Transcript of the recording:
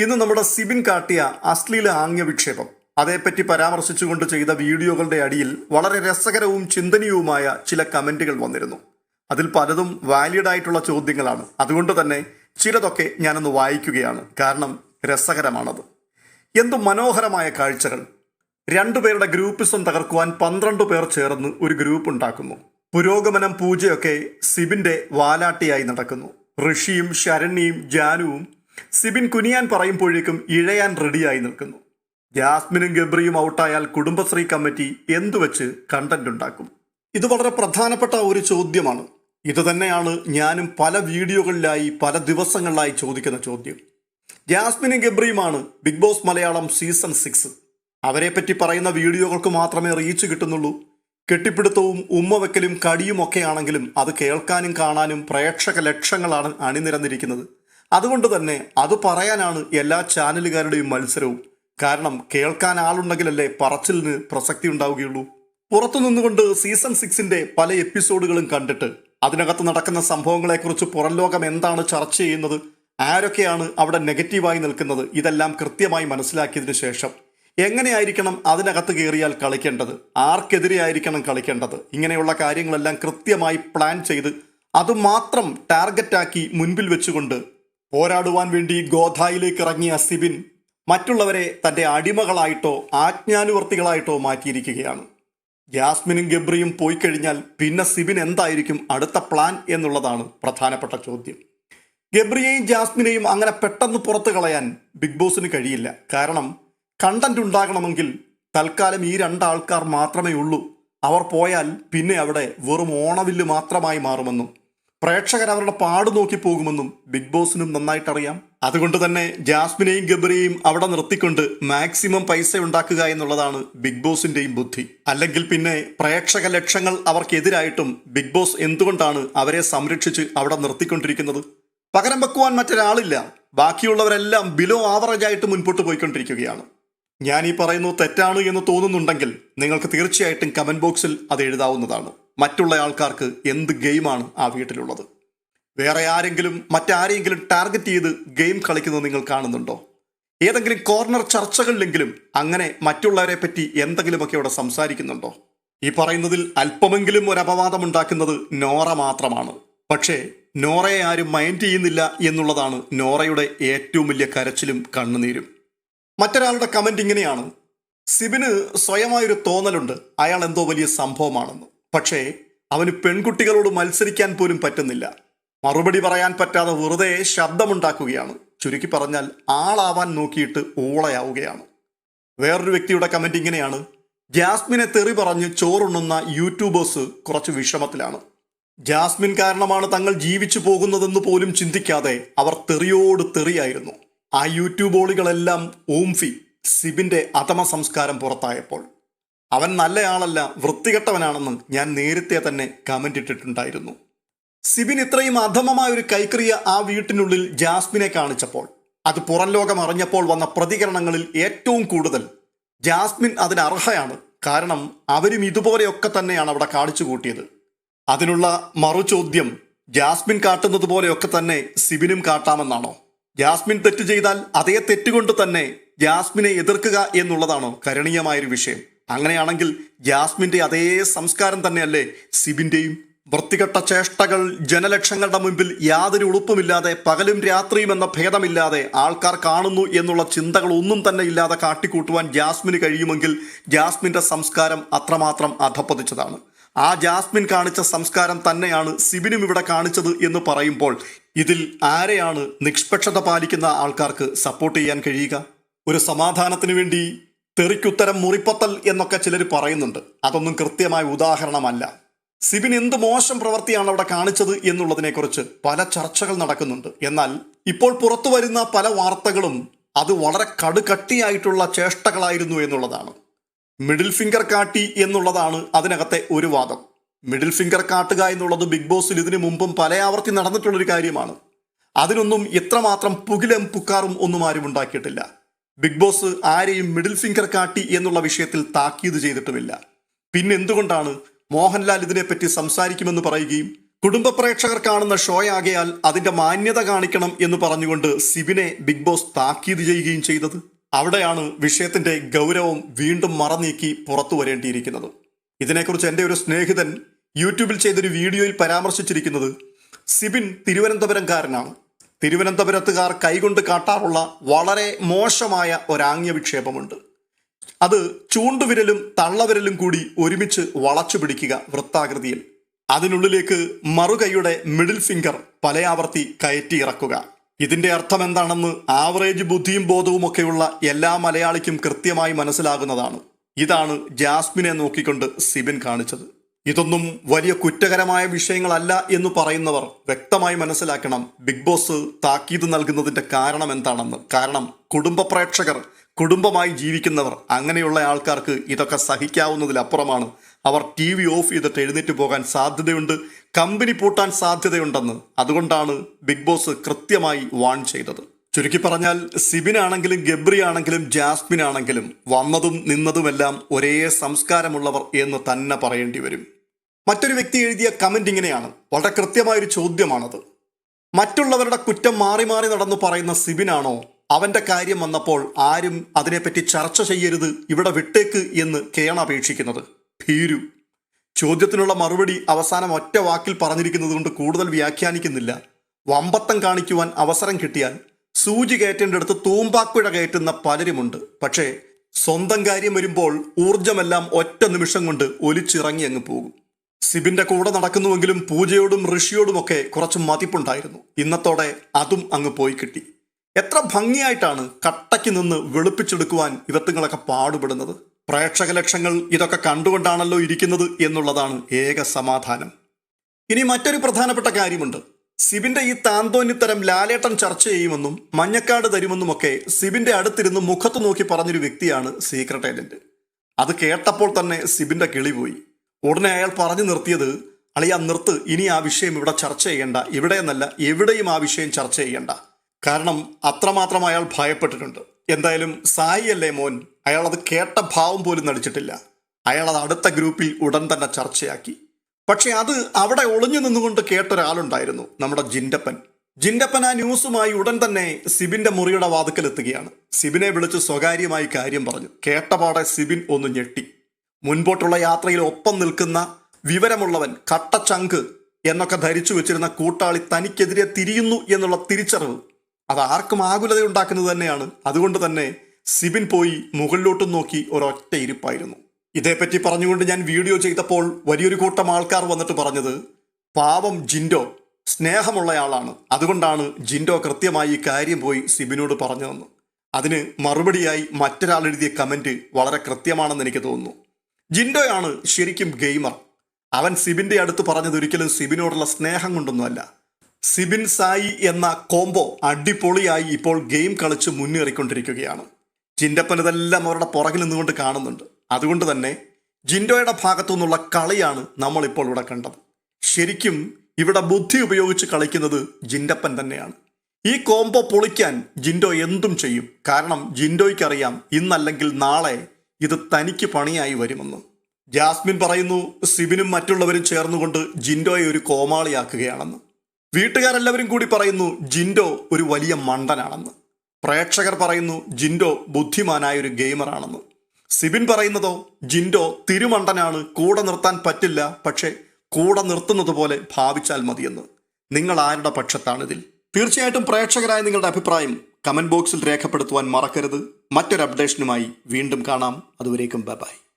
ഇന്ന് നമ്മുടെ സിബിൻ കാട്ടിയ അശ്ലീല ആംഗ്യ വിക്ഷേപം അതേപ്പറ്റി പരാമർശിച്ചുകൊണ്ട് ചെയ്ത വീഡിയോകളുടെ അടിയിൽ വളരെ രസകരവും ചിന്തനീയവുമായ ചില കമന്റുകൾ വന്നിരുന്നു. അതിൽ പലതും വാലിഡ് ആയിട്ടുള്ള ചോദ്യങ്ങളാണ്. അതുകൊണ്ട് തന്നെ ചിലതൊക്കെ ഞാനൊന്ന് വായിക്കുകയാണ്. കാരണം രസകരമാണത്. എന്തു മനോഹരമായ കാഴ്ചകൾ. രണ്ടുപേരുടെ ഗ്രൂപ്പിസം തകർക്കുവാൻ പന്ത്രണ്ട് പേർ ചേർന്ന് ഒരു ഗ്രൂപ്പ് ഉണ്ടാക്കുന്നു. പുരോഗമനം പൂജയൊക്കെ സിബിന്റെ വാലാട്ടിയായി നടക്കുന്നു. ഋഷിയും ശരണ്യയും ജാനുവും സിബിൻ കുനിയാൻ പറയുമ്പോഴേക്കും ഇഴയാൻ റെഡിയായി നിൽക്കുന്നു. ജാസ്മിനും ഗബ്രിയും ഔട്ടായാൽ കുടുംബശ്രീ കമ്മിറ്റി എന്തുവെച്ച് കണ്ടന്റ് ഉണ്ടാക്കും? ഇത് വളരെ പ്രധാനപ്പെട്ട ഒരു ചോദ്യമാണ്. ഇതുതന്നെയാണ് ഞാനും പല വീഡിയോകളിലായി പല ദിവസങ്ങളിലായി ചോദിക്കുന്ന ചോദ്യം. ജാസ്മിനും ഗബ്രിയുമാണ് Bigg Boss Malayalam season six അവരെപ്പറ്റി പറയുന്ന വീഡിയോകൾക്ക് മാത്രമേ റീച്ച് കിട്ടുന്നുള്ളൂ. കെട്ടിപ്പിടുത്തവും ഉമ്മവെക്കലും കടിയുമൊക്കെയാണെങ്കിലും അത് കേൾക്കാനും കാണാനും പ്രേക്ഷക ലക്ഷങ്ങളാണ് അണിനിരന്നിരിക്കുന്നത്. അതുകൊണ്ട് തന്നെ അത് പറയാനാണ് എല്ലാ ചാനലുകാരുടെയും മത്സരവും. കാരണം കേൾക്കാൻ ആളുണ്ടെങ്കിലല്ലേ പറച്ചിലിന് പ്രസക്തി ഉണ്ടാവുകയുള്ളൂ. പുറത്തു നിന്നുകൊണ്ട് സീസൺ സിക്സിന്റെ പല എപ്പിസോഡുകളും കണ്ടിട്ട് അതിനകത്ത് നടക്കുന്ന സംഭവങ്ങളെക്കുറിച്ച് പുറം ലോകം എന്താണ് ചർച്ച ചെയ്യുന്നത് ആരൊക്കെയാണ് അവിടെ നെഗറ്റീവായി നിൽക്കുന്നത് ഇതെല്ലാം കൃത്യമായി മനസ്സിലാക്കിയതിനു ശേഷം എങ്ങനെയായിരിക്കണം അതിനകത്ത് കയറിയാൽ കളിക്കേണ്ടത് ആർക്കെതിരെയായിരിക്കണം കളിക്കേണ്ടത് ഇങ്ങനെയുള്ള കാര്യങ്ങളെല്ലാം കൃത്യമായി പ്ലാൻ ചെയ്ത് അതുമാത്രം ടാർഗറ്റാക്കി മുൻപിൽ വെച്ചുകൊണ്ട് പോരാടുവാൻ വേണ്ടി ഗോധായിലേക്ക് ഇറങ്ങിയ സിബിൻ മറ്റുള്ളവരെ തന്റെ അടിമകളായിട്ടോ ആജ്ഞാനുവർത്തികളായിട്ടോ മാറ്റിയിരിക്കുകയാണ്. ജാസ്മിനും ഗബ്രിയും പോയി കഴിഞ്ഞാൽ പിന്നെ സിബിൻ എന്തായിരിക്കും അടുത്ത പ്ലാൻ എന്നുള്ളതാണ് പ്രധാനപ്പെട്ട ചോദ്യം. ഗബ്രിയെയും ജാസ്മിനെയും അങ്ങനെ പെട്ടെന്ന് പുറത്തു കളയാൻ ബിഗ് ബോസിന് കഴിയില്ല. കാരണം കണ്ടന്റ് ഉണ്ടാകണമെങ്കിൽ തൽക്കാലം ഈ രണ്ടാൾക്കാർ മാത്രമേ ഉള്ളൂ. അവർ പോയാൽ പിന്നെ അവിടെ വെറും ഓണവില്ല് മാത്രമായി മാറുമെന്നും പ്രേക്ഷകർ അവരുടെ പാട് നോക്കി പോകുമെന്നും ബിഗ് ബോസിനും നന്നായിട്ടറിയാം. അതുകൊണ്ട് തന്നെ ജാസ്മിനെയും ഗബറിയെയും അവിടെ നിർത്തിക്കൊണ്ട് മാക്സിമം പൈസ ഉണ്ടാക്കുക എന്നുള്ളതാണ് ബിഗ് ബോസിന്റെയും ബുദ്ധി. അല്ലെങ്കിൽ പിന്നെ പ്രേക്ഷക ലക്ഷങ്ങൾ അവർക്കെതിരായിട്ടും ബിഗ് ബോസ് എന്തുകൊണ്ടാണ് അവരെ സംരക്ഷിച്ച് അവിടെ നിർത്തിക്കൊണ്ടിരിക്കുന്നത്? പകരം വെക്കുവാൻ മറ്റൊരാളില്ല. ബാക്കിയുള്ളവരെല്ലാം ബിലോ ആവറേജ് ആയിട്ട് മുൻപോട്ട് പോയിക്കൊണ്ടിരിക്കുകയാണ്. ഞാൻ ഈ പറയുന്നത് തെറ്റാണ് എന്ന് തോന്നുന്നുണ്ടെങ്കിൽ നിങ്ങൾക്ക് തീർച്ചയായിട്ടും കമന്റ് ബോക്സിൽ അത് എഴുതാവുന്നതാണ്. മറ്റുള്ള ആൾക്കാർക്ക് എന്ത് ഗെയിമാണ് ആ വീട്ടിലുള്ളത്? വേറെ ആരെങ്കിലും മറ്റാരെങ്കിലും ടാർഗറ്റ് ചെയ്ത് ഗെയിം കളിക്കുന്നത് നിങ്ങൾ കാണുന്നുണ്ടോ? ഏതെങ്കിലും കോർണർ ചർച്ചകളിലെങ്കിലും അങ്ങനെ മറ്റുള്ളവരെ പറ്റി എന്തെങ്കിലുമൊക്കെ അവിടെ സംസാരിക്കുന്നുണ്ടോ? ഈ പറയുന്നതിൽ അല്പമെങ്കിലും ഒരു അപവാദം ഉണ്ടാക്കുന്നത് നോറ മാത്രമാണ്. പക്ഷേ നോറയെ ആരും മൈൻഡ് ചെയ്യുന്നില്ല എന്നുള്ളതാണ് നോറയുടെ ഏറ്റവും വലിയ കരച്ചിലും കണ്ണുനീരും. മറ്റൊരാളുടെ കമന്റ് ഇങ്ങനെയാണ്. സിബിന് സ്വയമായൊരു തോന്നലുണ്ട്. അയാൾ എന്തോ വലിയ സംഭവമാണെന്ന്. പക്ഷേ അവന് പെൺകുട്ടികളോട് മത്സരിക്കാൻ പോലും പറ്റുന്നില്ല. മറുപടി പറയാൻ പറ്റാതെ വെറുതെ ശബ്ദമുണ്ടാക്കുകയാണ്. ചുരുക്കി പറഞ്ഞാൽ ആളാവാൻ നോക്കിയിട്ട് ഓളയാവുകയാണ്. വേറൊരു വ്യക്തിയുടെ കമന്റ് ഇങ്ങനെയാണ്. ജാസ്മിനെ തെറി പറഞ്ഞ് ചോറുണ്ണുന്ന യൂട്യൂബേഴ്സ് കുറച്ച് വിഷമത്തിലാണ്. ജാസ്മിൻ കാരണമാണ് തങ്ങൾ ജീവിച്ചു പോകുന്നതെന്ന് പോലും ചിന്തിക്കാതെ അവർ തെറിയോട് തെറിയായിരുന്നു. ആ യൂട്യൂബോളികളെല്ലാം ഓംഫി സിബിന്റെ അധമ സംസ്കാരം പുറത്തായപ്പോൾ. അവൻ നല്ലയാളല്ല വൃത്തികെട്ടവനാണെന്നും ഞാൻ നേരത്തെ തന്നെ കമന്റ് ഇട്ടിട്ടുണ്ടായിരുന്നു. സിബിൻ ഇത്രയും അധമമായ ഒരു കൈക്രിയ ആ വീട്ടിനുള്ളിൽ ജാസ്മിനെ കാണിച്ചപ്പോൾ അത് പുറം ലോകം അറിഞ്ഞപ്പോൾ വന്ന പ്രതികരണങ്ങളിൽ ഏറ്റവും കൂടുതൽ. ജാസ്മിൻ അതിന് അർഹയാണ് കാരണം അവരും ഇതുപോലെയൊക്കെ തന്നെയാണ് അവിടെ കാണിച്ചു കൂട്ടിയത്. അതിനുള്ള മറുചോദ്യം ജാസ്മിൻ കാട്ടുന്നത് പോലെയൊക്കെ തന്നെ സിബിനും കാട്ടാമെന്നാണോ? ജാസ്മിൻ തെറ്റ് ചെയ്താൽ അതേ തെറ്റുകൊണ്ട് തന്നെ ജാസ്മിനെ എതിർക്കുക എന്നുള്ളതാണോ കരണീയമായൊരു വിഷയം? അങ്ങനെയാണെങ്കിൽ ജാസ്മിന്റെ അതേ സംസ്കാരം തന്നെയല്ലേ സിബിന്റെയും? വൃത്തികെട്ട ചേഷ്ടകൾ ജനലക്ഷങ്ങളുടെ മുമ്പിൽ യാതൊരു ഉളുപ്പുമില്ലാതെ പകലും രാത്രിയും എന്ന ഭേദമില്ലാതെ ആൾക്കാർ കാണുന്നു എന്നുള്ള ചിന്തകൾ ഒന്നും തന്നെ ഇല്ലാതെ കാട്ടിക്കൂട്ടുവാൻ ജാസ്മിന് കഴിയുമെങ്കിൽ ജാസ്മിന്റെ സംസ്കാരം അത്രമാത്രം അധപ്പതിച്ചതാണ്. ആ ജാസ്മിൻ കാണിച്ച സംസ്കാരം തന്നെയാണ് സിബിനും ഇവിടെ കാണിച്ചത് എന്ന് പറയുമ്പോൾ ഇതിൽ ആരെയാണ് നിഷ്പക്ഷത പാലിക്കുന്ന ആൾക്കാർക്ക് സപ്പോർട്ട് ചെയ്യാൻ കഴിയുക? ഒരു സമാധാനത്തിന് വേണ്ടി തെറിക്കുത്തരം മുറിപ്പത്തൽ എന്നൊക്കെ ചിലർ പറയുന്നുണ്ട്. അതൊന്നും കൃത്യമായ ഉദാഹരണമല്ല. സിബിൻ എന്ത് മോശം പ്രവൃത്തിയാണ് അവിടെ കാണിച്ചത് എന്നുള്ളതിനെക്കുറിച്ച് പല ചർച്ചകൾ നടക്കുന്നുണ്ട്. എന്നാൽ ഇപ്പോൾ പുറത്തു വരുന്ന പല വാർത്തകളും അത് വളരെ കടുകട്ടിയായിട്ടുള്ള ചേഷ്ടകളായിരുന്നു എന്നുള്ളതാണ്. മിഡിൽ ഫിംഗർ കാട്ടി എന്നുള്ളതാണ് അതിനകത്തെ ഒരു വാദം. മിഡിൽ ഫിംഗർ കാട്ടുക എന്നുള്ളത് ബിഗ് ബോസിൽ ഇതിനു മുമ്പും പല ആവർത്തി നടന്നിട്ടുള്ളൊരു കാര്യമാണ്. അതിനൊന്നും ഇത്രമാത്രം പുകിലും പുക്കാറും ഒന്നും ആരും ഉണ്ടാക്കിയിട്ടില്ല. ബിഗ് ബോസ് ആരെയും മിഡിൽ ഫിംഗർ കാട്ടി എന്നുള്ള വിഷയത്തിൽ താക്കീത് ചെയ്തിട്ടുമില്ല. പിന്നെ എന്തുകൊണ്ടാണ് മോഹൻലാൽ ഇതിനെപ്പറ്റി സംസാരിക്കുമെന്ന് പറയുകയും കുടുംബ പ്രേക്ഷകർ കാണുന്ന ഷോ ആകയാൽ അതിന്റെ മാന്യത കാണിക്കണം എന്ന് പറഞ്ഞുകൊണ്ട് സിബിനെ ബിഗ് ബോസ് താക്കീത് ചെയ്യുകയും ചെയ്തത്? അവിടെയാണ് വിഷയത്തിന്റെ ഗൗരവം വീണ്ടും മറനീക്കി പുറത്തു വരേണ്ടിയിരിക്കുന്നത്. ഇതിനെക്കുറിച്ച് എന്റെ ഒരു സ്നേഹിതൻ യൂട്യൂബിൽ ചെയ്തൊരു വീഡിയോയിൽ പരാമർശിച്ചിരിക്കുന്നത് സിബിൻ തിരുവനന്തപുരംകാരനാണ്. തിരുവനന്തപുരത്തുകാർ കൈകൊണ്ട് കാട്ടാറുള്ള വളരെ മോശമായ ഒരാംഗ്യ വിക്ഷേപമുണ്ട്. അത് ചൂണ്ടുവിരലും തള്ളവിരലും കൂടി ഒരുമിച്ച് വളച്ചു പിടിക്കുക വൃത്താകൃതിയിൽ. അതിനുള്ളിലേക്ക് മറുകൈയുടെ മിഡിൽ ഫിംഗർ പലയാവർത്തി കയറ്റി ഇറക്കുക. ഇതിന്റെ അർത്ഥം എന്താണെന്ന് ആവറേജ് ബുദ്ധിയും ബോധവും ഒക്കെയുള്ള എല്ലാ മലയാളിക്കും കൃത്യമായി മനസ്സിലാകുന്നതാണ്. ഇതാണ് ജാസ്മിനെ നോക്കിക്കൊണ്ട് സിബിൻ കാണിച്ചത്. ഇതൊന്നും വലിയ കുറ്റകരമായ വിഷയങ്ങളല്ല എന്ന് പറയുന്നവർ വ്യക്തമായി മനസ്സിലാക്കണം ബിഗ് ബോസ് താക്കീത് നൽകുന്നതിന്റെ കാരണം എന്താണെന്ന്. കാരണം കുടുംബ പ്രേക്ഷകർ കുടുംബമായി ജീവിക്കുന്നവർ അങ്ങനെയുള്ള ആൾക്കാർക്ക് ഇതൊക്കെ സഹിക്കാവുന്നതിലപ്പുറമാണ്. അവർ ടി വി ഓഫ് ചെയ്തിട്ട് എഴുന്നേറ്റ് പോകാൻ സാധ്യതയുണ്ട് കമ്പനി പൂട്ടാൻ സാധ്യതയുണ്ടെന്ന്. അതുകൊണ്ടാണ് ബിഗ് ബോസ് കൃത്യമായി വാൺ ചെയ്തത്. ചുരുക്കി പറഞ്ഞാൽ സിബിൻ ആണെങ്കിലും ഗബ്രി ആണെങ്കിലും ജാസ്മിൻ ആണെങ്കിലും വന്നതും നിന്നതുമെല്ലാം ഒരേ സംസ്കാരമുള്ളവർ എന്ന് തന്നെ പറയേണ്ടി വരും. മറ്റൊരു വ്യക്തി എഴുതിയ കമന്റ് ഇങ്ങനെയാണ്. വളരെ കൃത്യമായൊരു ചോദ്യമാണത്. മറ്റുള്ളവരുടെ കുറ്റം മാറി മാറി നടന്നു പറയുന്ന സിബിനാണോ? അവന്റെ കാര്യം വന്നപ്പോൾ ആരും അതിനെപ്പറ്റി ചർച്ച ചെയ്യരുത് ഇവിടെ വിട്ടേക്ക് എന്ന് കേണ അപേക്ഷിക്കുന്നത്. ഭീരു. ചോദ്യത്തിനുള്ള മറുപടി അവസാനം ഒറ്റ വാക്കിൽ പറഞ്ഞിരിക്കുന്നത് കൊണ്ട് കൂടുതൽ വ്യാഖ്യാനിക്കുന്നില്ല. വമ്പത്തം കാണിക്കുവാൻ അവസരം കിട്ടിയാൽ സൂചി കയറ്റേണ്ടടുത്ത് തൂമ്പാക്കുഴ കയറ്റുന്ന പലരുമുണ്ട്. പക്ഷേ സ്വന്തം കാര്യം വരുമ്പോൾ ഊർജമെല്ലാം ഒറ്റ നിമിഷം കൊണ്ട് ഒലിച്ചിറങ്ങി അങ്ങ് പോകും. സിബിന്റെ കൂടെ നടക്കുന്നുവെങ്കിലും പൂജയോടും ഋഷിയോടുമൊക്കെ കുറച്ച് മതിപ്പുണ്ടായിരുന്നു. ഇന്നത്തോടെ അതും അങ്ങ് പോയി കിട്ടി. എത്ര ഭംഗിയായിട്ടാണ് കട്ടയ്ക്ക് നിന്ന് വെളുപ്പിച്ചെടുക്കുവാൻ ഇവത്തുങ്ങളൊക്കെ പാടുപെടുന്നത്. പ്രേക്ഷക ലക്ഷങ്ങൾ ഇതൊക്കെ കണ്ടുകൊണ്ടാണല്ലോ ഇരിക്കുന്നത് എന്നുള്ളതാണ് ഏക സമാധാനം. ഇനി മറ്റൊരു പ്രധാനപ്പെട്ട കാര്യമുണ്ട്. സിബിന്റെ ഈ താന്തോന്നിത്തരം ലാലേട്ടൻ ചർച്ച ചെയ്യുമെന്നും മഞ്ഞക്കാട് തരുമെന്നുമൊക്കെ സിബിന്റെ അടുത്തിരുന്ന് മുഖത്ത് നോക്കി പറഞ്ഞൊരു വ്യക്തിയാണ് സീക്രട്ട് ഏജന്റ് അത് കേട്ടപ്പോൾ തന്നെ സിബിന്റെ കിളി പോയി. ഉടനെ അയാൾ പറഞ്ഞു നിർത്തിയത് അളിയ നിർത്ത്. ഇനി ആ വിഷയം ഇവിടെ ചർച്ച ചെയ്യണ്ട. ഇവിടെ എന്നല്ല എവിടെയും ആ വിഷയം ചർച്ച ചെയ്യണ്ട. കാരണം അത്രമാത്രം അയാൾ ഭയപ്പെട്ടിട്ടുണ്ട്. എന്തായാലും സായി അല്ലേ മോൻ. അയാൾ അത് കേട്ട ഭാവം പോലും നടിച്ചിട്ടില്ല. അയാൾ അത് അടുത്ത ഗ്രൂപ്പിൽ ഉടൻ തന്നെ ചർച്ചയാക്കി. പക്ഷെ അത് അവിടെ ഒളിഞ്ഞു നിന്നുകൊണ്ട് കേട്ട കേട്ടൊരാളുണ്ടായിരുന്നു നമ്മുടെ ജിൻഡപ്പൻ. ജിൻഡപ്പൻ ആ ന്യൂസുമായി ഉടൻ തന്നെ സിബിന്റെ മുറിയുടെ വാതുക്കൽ എത്തുകയാണ്. സിബിനെ വിളിച്ച് സ്വകാര്യമായി കാര്യം പറഞ്ഞു. കേട്ടപാടെ സിബിൻ ഒന്ന് ഞെട്ടി. മുൻപോട്ടുള്ള യാത്രയിൽ ഒപ്പം നിൽക്കുന്ന വിവരമുള്ളവൻ കട്ടച്ചങ്ക് എന്നൊക്കെ ധരിച്ചു വെച്ചിരുന്ന കൂട്ടാളി തനിക്കെതിരെ തിരിയുന്നു എന്നുള്ള തിരിച്ചറിവ്. അത് ആർക്കും ആകുലത ഉണ്ടാക്കുന്നത് തന്നെയാണ്. അതുകൊണ്ട് തന്നെ സിബിൻ പോയി മുകളിലോട്ടും നോക്കി ഒരൊറ്റ ഇരിപ്പായിരുന്നു. ഇതേപ്പറ്റി പറഞ്ഞുകൊണ്ട് ഞാൻ വീഡിയോ ചെയ്തപ്പോൾ വലിയൊരു കൂട്ടം ആൾക്കാർ വന്നിട്ട് പറഞ്ഞത് പാവം ജിൻഡോ സ്നേഹമുള്ളയാളാണ്. അതുകൊണ്ടാണ് ജിൻഡോ കൃത്യമായി കാര്യം പോയി സിബിനോട് പറഞ്ഞതെന്ന്. അതിന് മറുപടിയായി മറ്റൊരാൾ എഴുതിയ കമന്റ് വളരെ കൃത്യമാണെന്ന് എനിക്ക് തോന്നുന്നു. ജിൻഡോയാണ് ശരിക്കും ഗെയിമർ. അവൻ സിബിന്റെ അടുത്ത് പറഞ്ഞത് ഒരിക്കലും സിബിനോടുള്ള സ്നേഹം കൊണ്ടൊന്നുമല്ല. സിബിൻ സായി എന്ന കോംബോ അടിപൊളിയായി ഇപ്പോൾ ഗെയിം കളിച്ച് മുന്നേറിക്കൊണ്ടിരിക്കുകയാണ്. ജിൻഡപ്പൻ ഇതെല്ലാം അവരുടെ പുറകിൽ നിന്നുകൊണ്ട് കാണുന്നുണ്ട്. അതുകൊണ്ട് തന്നെ ജിൻഡോയുടെ ഭാഗത്തു നിന്നുള്ള കളിയാണ് നമ്മളിപ്പോൾ ഇവിടെ കണ്ടത്. ശരിക്കും ഇവിടെ ബുദ്ധി ഉപയോഗിച്ച് കളിക്കുന്നത് ജിൻഡപ്പൻ തന്നെയാണ്. ഈ കോംബോ പൊളിക്കാൻ ജിൻഡോ എന്തും ചെയ്യും. കാരണം ജിൻഡോയ്ക്കറിയാം ഇന്നല്ലെങ്കിൽ നാളെ ഇത് തനിക്ക് പണിയായി വരുമെന്ന്. ജാസ്മിൻ പറയുന്നു സിബിനും മറ്റുള്ളവരും ചേർന്നുകൊണ്ട് ജിൻഡോയെ ഒരു കോമാളിയാക്കുകയാണെന്ന്. വീട്ടുകാരെല്ലാവരും കൂടി പറയുന്നു ജിൻഡോ ഒരു വലിയ മണ്ടനാണെന്ന്. പ്രേക്ഷകർ പറയുന്നു ജിൻഡോ ബുദ്ധിമാനായ ഒരു ഗെയിമറാണെന്ന്. സിബിൻ പറയുന്നതോ ജിൻഡോ തിരുമണ്ടനാണ് കൂടെ നിർത്താൻ പറ്റില്ല പക്ഷേ കൂടെ നിർത്തുന്നത് പോലെ ഭാവിച്ചാൽ മതിയെന്ന്. നിങ്ങൾ ആരുടെ പക്ഷത്താണിതിൽ? തീർച്ചയായിട്ടും പ്രേക്ഷകരായ നിങ്ങളുടെ അഭിപ്രായം കമന്റ് ബോക്സിൽ രേഖപ്പെടുത്തുവാൻ മറക്കരുത്. മറ്റൊരു അപ്ഡേഷനുമായി വീണ്ടും കാണാം. അതുവരേക്കും ബൈ.